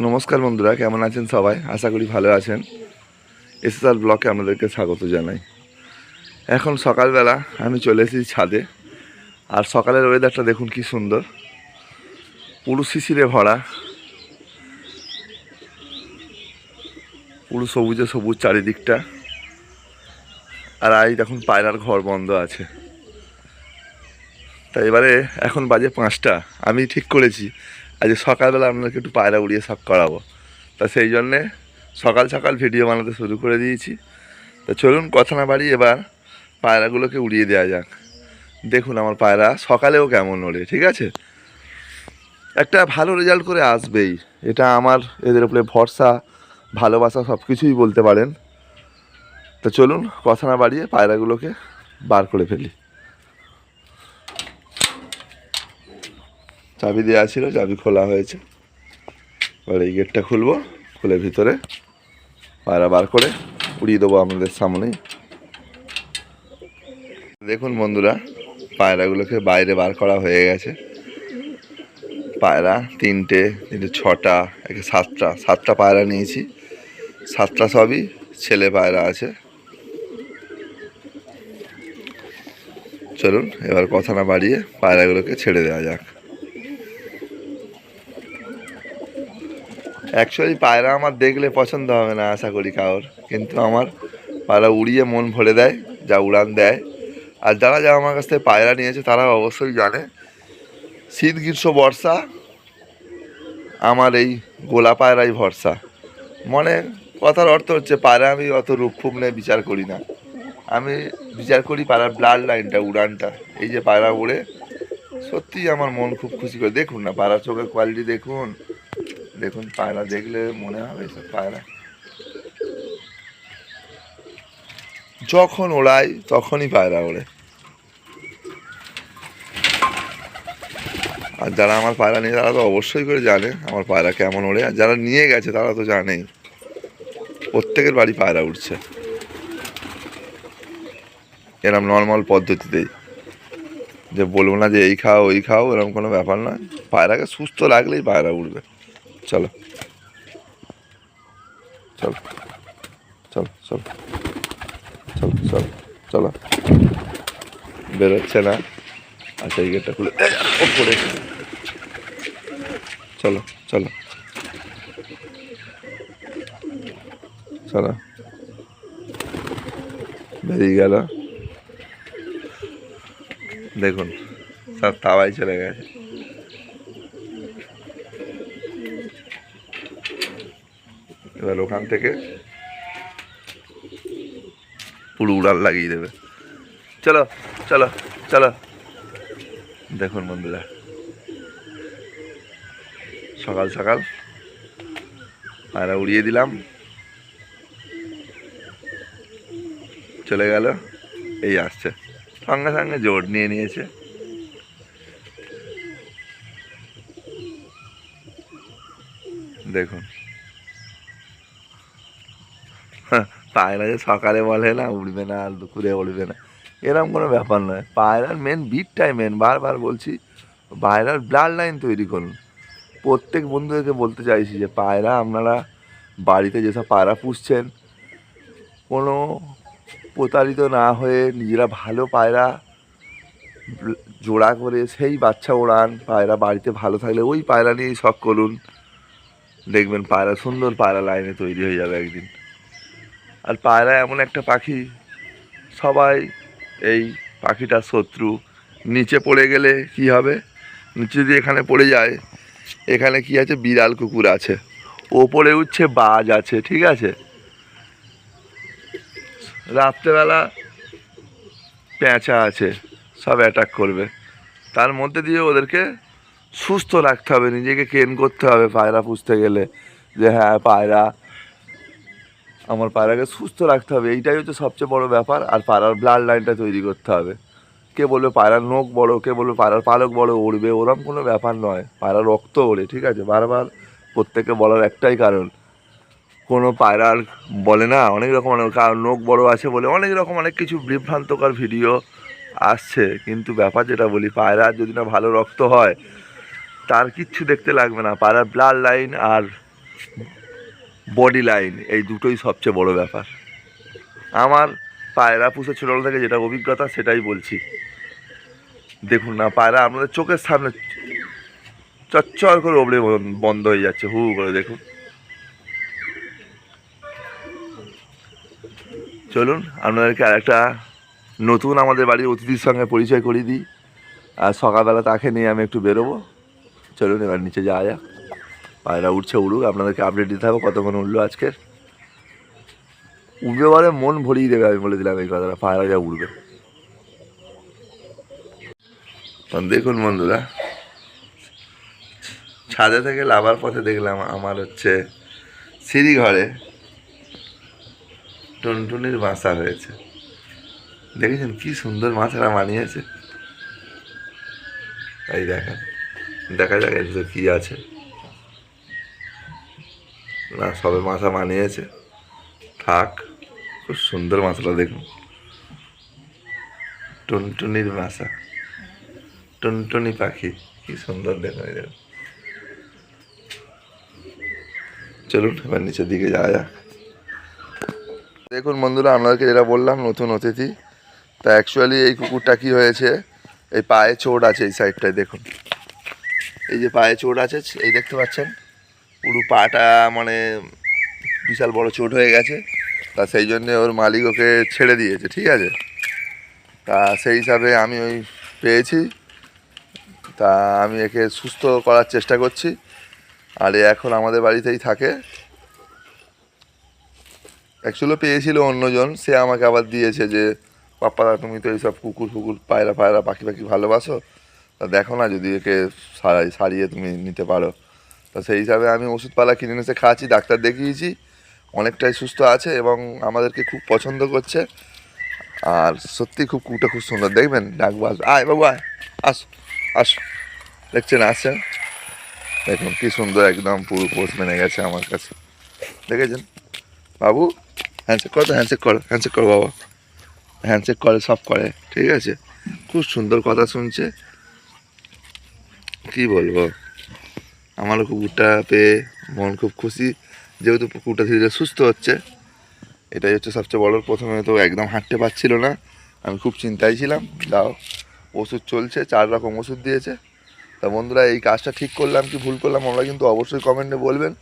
নমস্কার বন্ধুরা, কেমন আছেন সবাই? আশা করি ভালো আছেন। এসএসআর ব্লকে আপনাদেরকে স্বাগত জানাই। এখন সকালবেলা আমি চলে এসেছি ছাদে। আর সকালের ওয়েদারটা দেখুন কি সুন্দর। পুরো শিশিরে ভরা। পুরো সবুজে সবুজ চারিদিকটা। আর আজ এখন পায়রার ঘর বন্ধ আছে। তা এবারে এখন বাজে পাঁচটা। আমি ঠিক করেছি। আজ সকালবেলা আপনাদেরকে একটু পায়রা উড়িয়ে সব করাবো। তা সেই জন্যে সকাল সকাল ভিডিও বানাতে শুরু করে দিয়েছি। তা চলুন কথা না বাড়ি এবার পায়রাগুলোকে উড়িয়ে দেওয়া যাক। দেখুন আমার পায়রা সকালেও কেমন ওড়ে, ঠিক আছে? একটা ভালো রেজাল্ট করে আসবেই। এটা আমার এদের উপরে ভরসা, ভালোবাসা সব কিছুই বলতে পারেন। তা চলুন কথা না বাড়িয়ে পায়রাগুলোকে বার করে ফেলি। চাবি দেওয়া ছিল, চাবি খোলা হয়েছে। এবার এই গেটটা খুলবো, খুলে ভিতরে পায়রা বার করে উড়িয়ে দেবো আমাদের সামনেই। দেখুন বন্ধুরা, পায়রাগুলোকে বাইরে বার করা হয়ে গেছে। পায়রা তিনটে তিনটে, ছটা, একে সাতটা সাতটা পায়রা নিয়েছি। সাতটা সবই ছেলে পায়রা আছে। চলুন, এবার কথা না বাড়িয়ে পায়রাগুলোকে ছেড়ে দেওয়া যাক। অ্যাকচুয়ালি পায়রা আমার দেখলে পছন্দ হবে না, আশা করি কারোর। কিন্তু আমার পায়রা উড়িয়ে মন ভরে দেয়, যা উড়ান দেয়। আর যারা যারা আমার কাছ থেকে পায়রা নিয়েছে তারা অবশ্যই জানে। শীত, গ্রীষ্ম, বর্ষা, আমার এই গোলা পায়রাই ভরসা। মনে কথার অর্থ হচ্ছে, পায়রা আমি অত রূপফুপ নিয়ে বিচার করি না। আমি বিচার করি পায়রার ব্লাড লাইনটা উড়ানটা। এই যে পায়রা উড়ে, সত্যিই আমার মন খুব খুশি করে। দেখুন না, পায়রার চোখের কোয়ালিটি দেখুন। দেখুন, পায়রা দেখলে মনে হবে সব পায়রা। যখন ওড়াই তখনই পায়রা ওড়ে। আর যারা আমার পায়রা নিয়ে, তারা তো অবশ্যই করে জানে আমার পায়রা কেমন ওড়ে। আর যারা নিয়ে গেছে, তারা তো জানেই। প্রত্যেকের বাড়ি পায়রা উঠছে এরম নর্মাল পদ্ধতিতেই। যে বলব না যে এই খাও, ওই খাও এরকম কোনো ব্যাপার নয়। পায়রাকে সুস্থ লাগলেই পায়রা উঠবে চলো চলো চলো চলো চলো চলো চলো বেরোচ্ছে না আচ্ছা এই গেটটা খুলে এই, ওপরে চলো চলো চলো বেরিয়ে গেল দেখুন সব তাওয়াই চলে গেছে এবার ওখান থেকে পুরো উড়াল লাগিয়ে দেবে। চলো চলো চলো। দেখুন বন্ধুরা, সকাল সকাল। পায়রা উড়িয়ে দিলাম। চলে গেল, এই আসছে। সঙ্গে সঙ্গে জোর নিয়ে নিয়েছে। দেখুন। পায়রা যে সকালে বলে না উড়বে না আর দুপুরে উঠবে না। এরকম কোনো ব্যাপার নয়। পায়রার মেন বিটটাই মেন বারবার বলছি পায়রার ব্লাড লাইন তৈরি করুন। প্রত্যেক বন্ধুদেরকে বলতে চাইছি যে, পায়রা, আপনারা বাড়িতে যেসব পায়রা পুষছেন, কোনো প্রতারিত না হয়ে নিজেরা ভালো পায়রা জোড়া করে সেই বাচ্চা ওড়ান, পায়রা বাড়িতে ভালো থাকলে ওই পায়রা নিয়েই শখ করুন। দেখবেন পায়রা, সুন্দর পায়রা লাইনে তৈরি হয়ে যাবে একদিন। আর পায়রা এমন একটা পাখি। সবাই এই পাখিটার শত্রু। নিচে পড়ে গেলে কি হবে? নিচে যদি এখানে পড়ে যায়, এখানে কি আছে? বিড়াল কুকুর আছে। ওপরে উঠছে বাজ আছে, ঠিক আছে? রাত্রেবেলা পেঁচা আছে, সব অ্যাটাক করবে। তার মধ্যে দিয়ে ওদেরকে সুস্থ রাখতে হবে, নিজেকে কেন করতে হবে পায়রা পুষতে গেলে। যে হ্যাঁ পায়রা আমার পায়রাকে সুস্থ রাখতে হবে, এইটাই হচ্ছে সবচেয়ে বড় ব্যাপার। আর পায়রার ব্লাড লাইনটা তৈরি করতে হবে। কে বলবে পায়রার নখ বড়, কে বলবে পায়রার পালক বড় উড়বে ওরম কোনো ব্যাপার নয়। পায়রা রক্ত ওড়ে, ঠিক আছে? বারবার প্রত্যেকে বলার একটাই কারণ। কোনো পায়রার বলে না, অনেক রকম অনেক নখ বড় আছে বলে অনেক রকম অনেক কিছু বিভ্রান্তকর ভিডিও আসছে। কিন্তু ব্যাপার যেটা বলি পায়রার যদি না ভালো রক্ত হয়, তার কিচ্ছু দেখতে লাগবে না। পায়রার ব্লাড লাইন আর বডি লাইন, এই দুটোই সবচেয়ে বড় ব্যাপার। আমার পায়রা পুষে ছোটোবেলা থেকে যেটা অভিজ্ঞতা, সেটাই বলছি। দেখুন না, পায়রা আপনাদের চোখের সামনে চচ্চর করে বন- বন্ধ হয়ে যাচ্ছে হু করে দেখুন। চলুন, আপনাদেরকে আরেকটা নতুন আমাদের বাড়ির অতিথির সঙ্গে পরিচয় করিয়ে দিই। আর সকালবেলা তাকে নিয়ে আমি একটু বেরোবো। চলুন, এবার নিচে যাওয়া যাক। পায়রা উঠছে উড়ুক, আপনাদেরকে আপডেট দিতে হবে কতক্ষণ উঠল আজকের। উঠবে বলে মন ভরিয়ে দেবে, আমি বলে দিলাম এই কথাটা, পায়রা যা উঠবে দেখুন বন্ধুরা, ছাদে থেকে লাভার পথে দেখলাম আমার হচ্ছে সিঁড়ি ঘরে টুনটুনির বাসা হয়েছে। দেখেছেন কি সুন্দর মাছারা মানিয়েছে? এই দেখেন, দেখা যাক এর কি আছে। না, সবে মাথা মানিয়েছে থাক, খুব সুন্দর মাছটা দেখুন। টুনটুনির বাসা টুনটুনি পাখি, কি সুন্দর দেখুন এই দেখুন। চলুন, এবার নিচের দিকে যাওয়া যাক। দেখুন বন্ধুরা, আপনাদেরকে যেটা বললাম, নতুন অতিথি। তা অ্যাকচুয়ালি এই কুকুরটা কি হয়েছে? এই পায়ে চোট আছে এই সাইডটায় দেখুন। এই যে পায়ে চোট আছে, এই দেখতে পাচ্ছেন? পুরো পাটা মানে বিশাল বড় চোট হয়ে গেছে। তা সেই জন্যে ওর মালিক ওকে ছেড়ে দিয়েছে, ঠিক আছে? তা সেই হিসাবে আমি ওই পেয়েছি। তা আমি একে সুস্থ করার চেষ্টা করছি। আর এখন আমাদের বাড়িতেই থাকে। অ্যাকচুয়ালি পেয়েছিল অন্যজন, সে আমাকে আবার দিয়েছে যে, পাপ্পা, তুমি তো এইসব কুকুর ফুকুর, পায়রা পায়রা পাখি পাখি ভালোবাসো। তা দেখো না যদি একে সারাই, সারিয়ে তুমি নিতে পারো। তা সেই হিসাবে আমি ওষুধপালা কিনে এসে খাচ্ছি ডাক্তার দেখিয়েছি, অনেকটাই সুস্থ আছে এবং আমাদেরকে খুব পছন্দ করছে। আর সত্যি খুব কুকুরটা খুব সুন্দর, দেখবেন? ডাকবো আয় বাবু, আয়, আস আস। দেখছেন, আসছেন? দেখুন, কি সুন্দর একদম পুরো পোষ মেনে গেছে আমার কাছে। দেখেছেন? বাবু হ্যান্ডশেক করো তো হ্যান্ডশেক করো হ্যান্ডশেক করো বাবা। হ্যান্ডশেক করে, সব করে, ঠিক আছে? খুব সুন্দর কথা শুনছে। কি বলব? আমারও কুকুরটা পেয়ে মন খুব খুশি। যেহেতু কুকুরটা ধীরে ধীরে সুস্থ হচ্ছে, এটাই হচ্ছে সবচেয়ে বড়। প্রথমে তো একদম হাঁটতে পারছিল না। আমি খুব চিন্তায় ছিলাম দাও ওষুধ চলছে, চার রকম ওষুধ দিয়েছে। তা বন্ধুরা, এই কাজটা ঠিক করলাম কি ভুল করলাম, আমরা কিন্তু অবশ্যই কমেন্টে বলবেন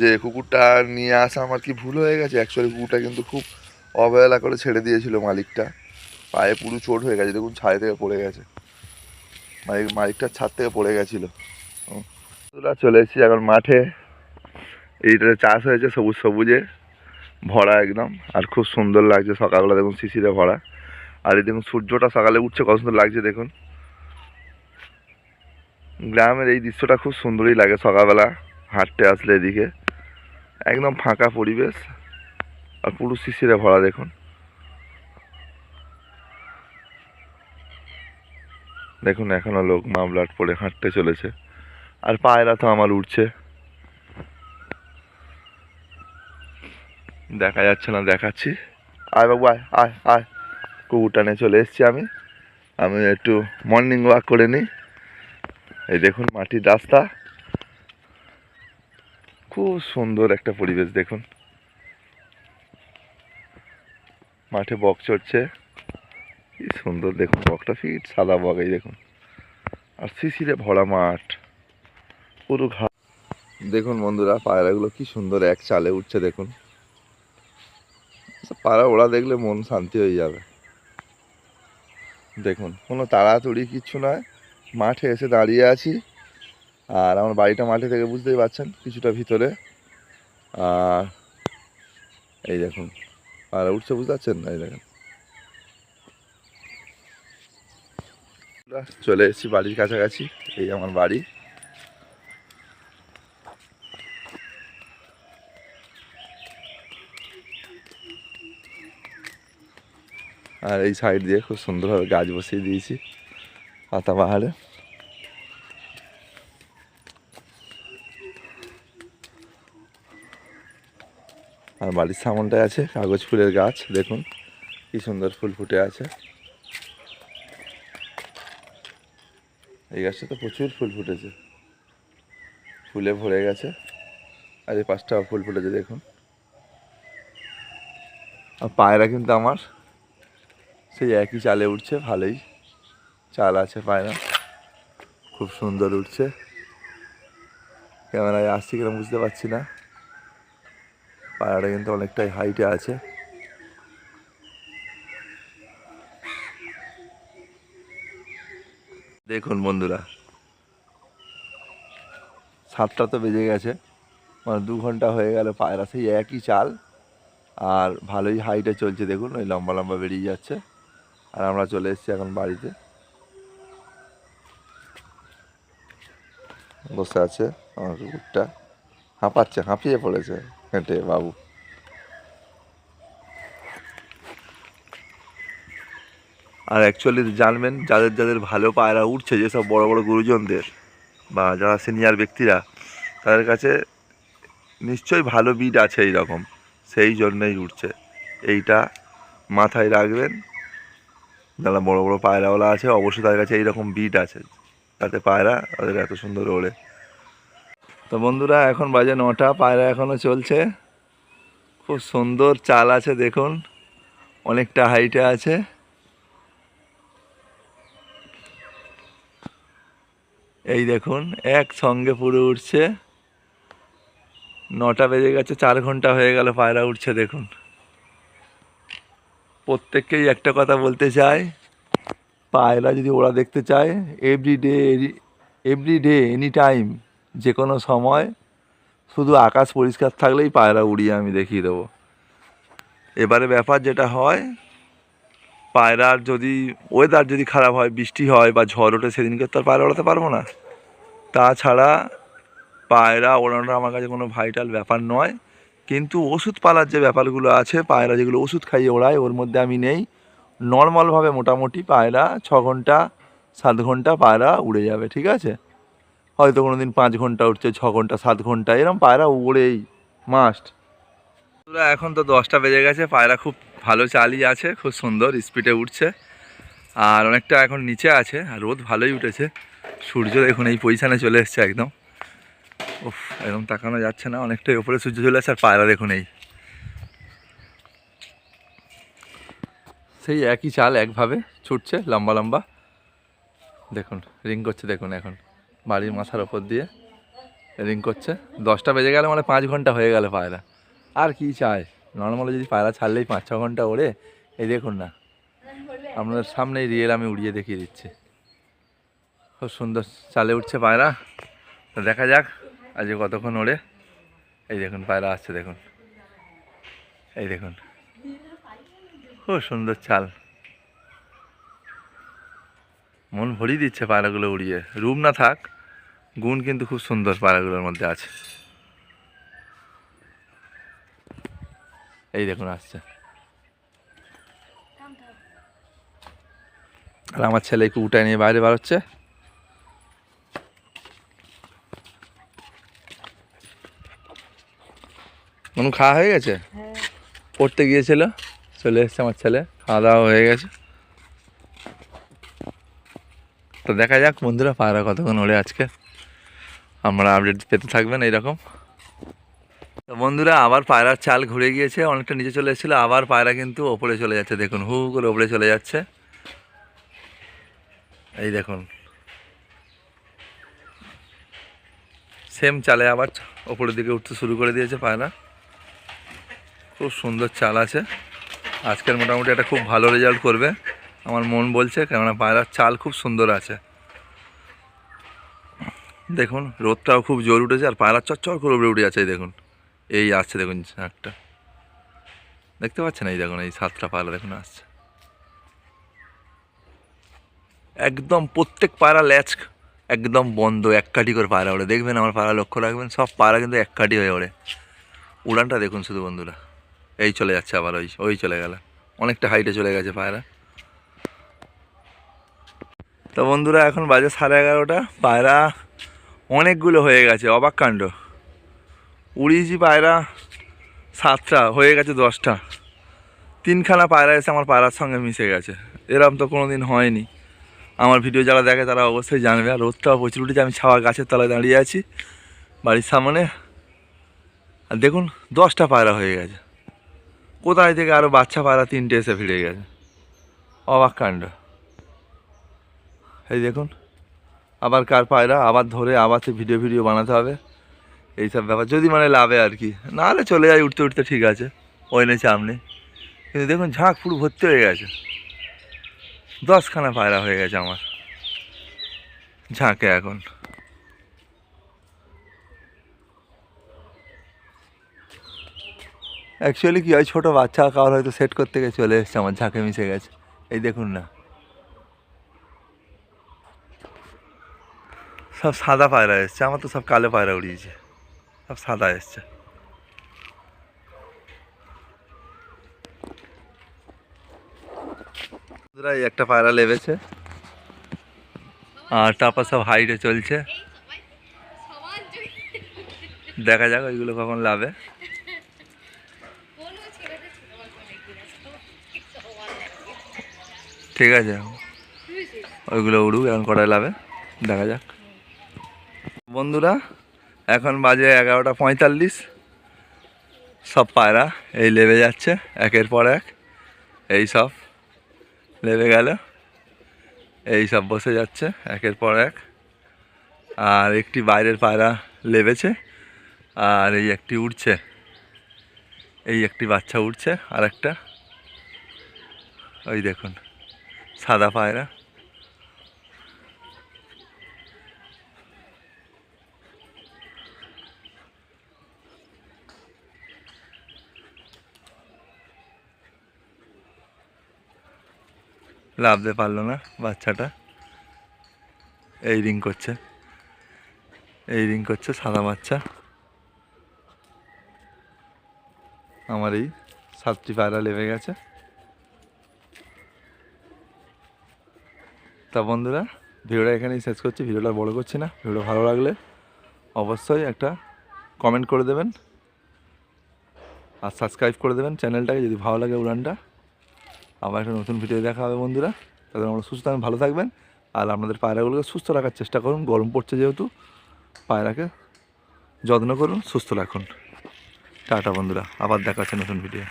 যে কুকুরটা নিয়ে আসা আমার কি ভুল হয়ে গেছে? অ্যাকচুয়ালি কুকুরটা কিন্তু খুব অবহেলা করে ছেড়ে দিয়েছিল মালিকটা। পায়ে পুরো চোট হয়ে গেছে, দেখুন ছাই থেকে পড়ে গেছে। মালিক মালিকটার ছাদ থেকে পড়ে গেছিল। বন্ধুরা, চলে এসেছি এখন মাঠে। এইটাতে চাষ হয়েছে সবুজ সবুজে, ভরা একদম। আর খুব সুন্দর লাগছে সকালবেলা, দেখুন শিশিরে ভরা। আর এই দেখুন সূর্যটা সকালে উঠছে, কত সুন্দর লাগছে দেখুন। গ্রামের এই দৃশ্যটা খুব সুন্দরই লাগে সকালবেলা হাঁটতে আসলে এদিকে। একদম ফাঁকা পরিবেশ, আর পুরো শিশিরে ভরা দেখুন। দেখুন এখনও লোক মামলাট পরে হাঁটতে চলেছে। আর পায়রা তো আমার উঠছে দেখা যাচ্ছে না, দেখাচ্ছি। আয় বাবু, আয় আয় আয়। কুকুরটা নিয়ে চলে এসেছি আমি। আমি একটু মর্নিং ওয়াক করে নিই। এই দেখুন মাটির রাস্তা। খুব সুন্দর একটা পরিবেশ দেখুন। মাঠে বক চড়ছে। কি সুন্দর দেখুন বকটা, ফিট সাদা বক এই দেখুন। আর শিশিরে ভরা মাঠ। পুরো ঘা দেখুন বন্ধুরা, পায়রাগুলো কি সুন্দর এক চালে উঠছে, দেখুন। পায়রা, ওরা দেখলে মন শান্তি হয়ে যাবে। দেখুন, কোনো তাড়াতাড়ি কিচ্ছু নয় মাঠে এসে দাঁড়িয়ে আছি। আর আমার বাড়িটা মাঠে থেকে বুঝতেই পারছেন কিছুটা ভিতরে। আর এই দেখুন আর উঠছে, বুঝতে পারছেন? এই দেখেন। চলে এসেছি বাড়ির কাছাকাছি, এই আমার বাড়ি। আর এই সাইড দিয়ে খুব সুন্দরভাবে গাছ বসিয়ে দিয়েছি পাতা পাহাড়ে। আর বাড়ির সামনটায় আছে কাগজ ফুলের গাছ, দেখুন কি সুন্দর ফুল ফুটে আছে। এই গাছটা তো প্রচুর ফুল ফুটেছে। ফুলে ভরে গেছে। আর এই পাঁচটা ফুল ফুটেছে, দেখুন। আর পায়রা কিন্তু আমার। সেই একই চালে উঠছে, ভালোই। চাল আছে পায়রা খুব সুন্দর উঠছে। ক্যামেরায় আসছে কিনা বুঝতে পারছি না। পায়রাটা কিন্তু অনেকটাই হাইটে আছে। দেখুন বন্ধুরা, সাতটা তো বেজে গেছে। মানে দু ঘণ্টা হয়ে গেল পায়রা, সেই একই চাল। আর ভালোই হাইটে চলছে, দেখুন, ওই লম্বা লম্বা বেরিয়ে যাচ্ছে। আর আমরা চলে এসেছি এখন বাড়িতে। বসে আছে আমার কুকুরটা। হাঁপাচ্ছে, হাঁপিয়ে পড়েছে হেঁটে বাবু। আর অ্যাকচুয়ালি জানবেন, যাদের যাদের ভালো পায়রা উঠছে, যেসব বড় বড় গুরুজনদের বা যারা সিনিয়র ব্যক্তিরা, তাদের কাছে নিশ্চয়ই ভালো বিড আছে এই রকম সেই জন্যই উঠছে। এইটা মাথায় রাখবেন। যারা বড় বড় পায়রাওয়ালা আছে, অবশ্যই তাদের কাছে এইরকম বিট আছে। তাতে পায়রা তাদের এত সুন্দর ওড়ে। তো বন্ধুরা, এখন বাজে নটা, পায়রা এখনও চলছে। খুব সুন্দর চাল আছে, দেখুন। অনেকটা হাইটে আছে। এই দেখুন এক সঙ্গে পুরো উঠছে নটা বেজে গেছে, চার ঘণ্টা হয়ে গেল, পায়রা উঠছে দেখুন। প্রত্যেককেই একটা কথা বলতে চাই পায়রা যদি ওরা দেখতে চায় every day every day any time যে কোনো সময়, শুধু আকাশ পরিষ্কার থাকলেই পায়রা উড়িয়ে আমি দেখিয়ে দেবো। এবারে ব্যাপার যেটা হয়, পায়রার যদি ওয়েদার যদি খারাপ হয়, বৃষ্টি হয় বা ঝড় ওঠে, সেদিনকে তো আর পায়রা ওড়াতে পারব না। তাছাড়া, পায়রা ওড়ানোটা আমার কাছে কোনো ভাইটাল ব্যাপার নয়। কিন্তু ওষুধ পালার যে ব্যাপারগুলো আছে, পায়রা যেগুলো ওষুধ খাইয়ে ওড়ায়, ওর মধ্যে আমি নেই। নর্মালভাবে মোটামুটি পায়রা ছ ঘণ্টা, সাত ঘণ্টা পায়রা উড়ে যাবে, ঠিক আছে? হয়তো কোনো দিন পাঁচ ঘণ্টা উঠছে, ছ ঘণ্টা, সাত ঘণ্টা, এরম পায়রা উড়েই মাস্ট এখন তো দশটা বেজে গেছে, পায়রা খুব ভালো চালই আছে, খুব সুন্দর স্পিডে উঠছে আর অনেকটা এখন নিচে আছে, আর রোদ ভালোই উঠেছে। সূর্য দেখুন এই পজিশানে চলে এসছে একদম। একদম তাকানো যাচ্ছে না, অনেকটাই ওপরে সূর্য চলে আসছে আর পায়রা দেখুন এই। সেই একই চাল একভাবে ছুটছে, লম্বা লম্বা। দেখুন, রিং করছে, দেখুন এখন। বাড়ির মাথার ওপর দিয়ে রিং করছে। দশটা বেজে গেলে মানে পাঁচ ঘণ্টা হয়ে গেল পায়রা। আর কি চায় নর্মালি যদি পায়রা ছাড়লেই পাঁচ, ছ ঘণ্টা ওড়ে। এই দেখুন না, আপনাদের সামনেই রিয়েল আমি উড়িয়ে দেখিয়ে দিচ্ছি। খুব সুন্দর চালে উঠছে পায়রা। দেখা যাক। আজকে কতক্ষণ ওড়ে? এই দেখুন, পায়রা আসছে, দেখুন। এই দেখুন। খুব সুন্দর চাল মন ভরিয়ে দিচ্ছে পায়রাগুলো উড়িয়ে। রুম না থাক, গুণ কিন্তু খুব সুন্দর পায়রাগুলোর মধ্যে আছে। এই দেখুন, আসছে। আর আমার ছেলে একটু উঠায় নিয়ে বাইরে বার হচ্ছে মনু খাওয়া হয়ে গেছে? পড়তে গিয়েছিল, চলে এসছে আমার ছেলে, খাওয়া দাওয়া হয়ে গেছে। তো দেখা যাক বন্ধুরা পায়রা কতক্ষণ ওড়ে আজকে। আমরা আপডেট পেতে থাকবেন এইরকম। তো বন্ধুরা, আবার পায়রার চাল ঘুরে গিয়েছে, অনেকটা নিচে চলে এসেছিল, আবার পায়রা কিন্তু ওপরে চলে যাচ্ছে, দেখুন, হু হু করে ওপরে চলে যাচ্ছে। এই দেখুন। সেম চালে আবার ওপরের দিকে উঠতে শুরু করে দিয়েছে পায়রা। খুব সুন্দর চাল আছে। আজকের মোটামুটি একটা খুব ভালো রেজাল্ট করবে। আমার মন বলছে, কেননা পায়রার চাল খুব সুন্দর আছে। দেখুন, রোদটাও খুব জোর উঠেছে, আর পায়রা চচ্চর করে উপরে উঠে যাচ্ছে দেখুন। এই আসছে, দেখুন একটা দেখতে পাচ্ছেন? এই দেখুন, এই সাতটা পায়রা, দেখুন, আসছে। একদম প্রত্যেক পায়রা ল্যাচ, একদম বন্ধ, এক কাঠি করে পায়রা ওড়ে। দেখবেন, আমার পায়রা লক্ষ্য রাখবেন, সব পায়রা কিন্তু এক কাঠি হয়ে ওড়ে। উড়ানটা দেখুন শুধু, বন্ধুরা। এই চলে যাচ্ছে আবার, ওই ওই চলে গেল। অনেকটা হাইটে চলে গেছে পায়রা। তো বন্ধুরা, এখন বাজে সাড়ে এগারোটা। পায়রা অনেকগুলো হয়ে গেছে, অবাক কাণ্ড। উড়িয়েছি পায়রা সাতটা, হয়ে গেছে দশটা। তিনখানা পায়রা এসে আমার পায়রার সঙ্গে মিশে গেছে। এরম তো কোনো দিন হয়নি। আমার ভিডিও যারা দেখে তারা অবশ্যই জানবে। আর রোদটাও প্রচুর উঠেছে, আমি ছাওয়া গাছের তলায় দাঁড়িয়ে আছি, বাড়ির সামনে। আর দেখুন, দশটা পায়রা হয়ে গেছে। কোথায় থেকে আরও বাচ্চা পায়রা তিনটে এসে ফিরে গেছে? অবাক কাণ্ড। এই দেখুন, আবার কার পায়রা, আবার ধরে, আবার সে ভিডিও ভিডিও বানাতে হবে। এইসব ব্যাপার, যদি মানে লাভে আর কি। নাহলে চলে যায়, উঠতে উঠতে ঠিক আছে, ওই নেই চাপ নেই কিন্তু দেখুন, ঝাঁক পুরো ভর্তি হয়ে গেছে। দশখানা পায়রা হয়ে গেছে আমার। ঝাঁকে এখন। অ্যাকচুয়ালি কি হয় ছোটো বাচ্চা কারোর হয়তো সেট করতে গিয়ে চলে এসছে আমার ঝাঁকে মিশে গেছে। এই দেখুন না। সব সাদা পায়রা এসছে আমার তো সব কালো পায়রা উড়িয়েছে। সব সাদা এসছে। এই একটা পায়রা লেবেছে। আর তারপর সব হাইটে চলছে। দেখা যাক ওইগুলো কখন লাভে কোনো ছেলেদের ছোট গল্প দেখবি না সবাইকে সমান লাগে ঠিক আছে। ওইগুলো উড়ুক, এখন কটায় লাভে? দেখা যাক। বন্ধুরা, এখন বাজে এগারোটা পঁয়তাল্লিশ। সব পায়রা এই লেবে যাচ্ছে, একের পর এক। এই সব লেবে গেল। এই সব বসে যাচ্ছে, একের পর এক। আর একটি বাইরের পায়রা লেবেছে, আর এই একটি উড়ছে। এই একটি বাচ্চা উড়ছে আর একটা ওই দেখুন। সাদা পায়রা। লাভতে পারল না বাচ্চাটা। এই রিং করছে। এই রিং করছে সাদা বাচ্চা। আমার এই সাতটি পায়রা লেবে গেছে। তা বন্ধুরা, ভিডিওটা এখানেই শেষ করছি। ভিডিওটা বড় করছি না ভিডিও ভালো লাগলে অবশ্যই একটা কমেন্ট করে দেবেন আর সাবস্ক্রাইব করে দেবেন চ্যানেলটাকে যদি ভালো লাগে উড়ানটা। আবার একটা নতুন ভিডিও দেখা হবে বন্ধুরা তাদের আমরা সুস্থ থাকবেন, ভালো থাকবেন আর আপনাদের পায়রাগুলোকে সুস্থ রাখার চেষ্টা করুন। গরম পড়ছে যেহেতু, পায়রাকে যত্ন করুন, সুস্থ রাখুন। টাটা বন্ধুরা, আবার দেখা হচ্ছে নতুন ভিডিও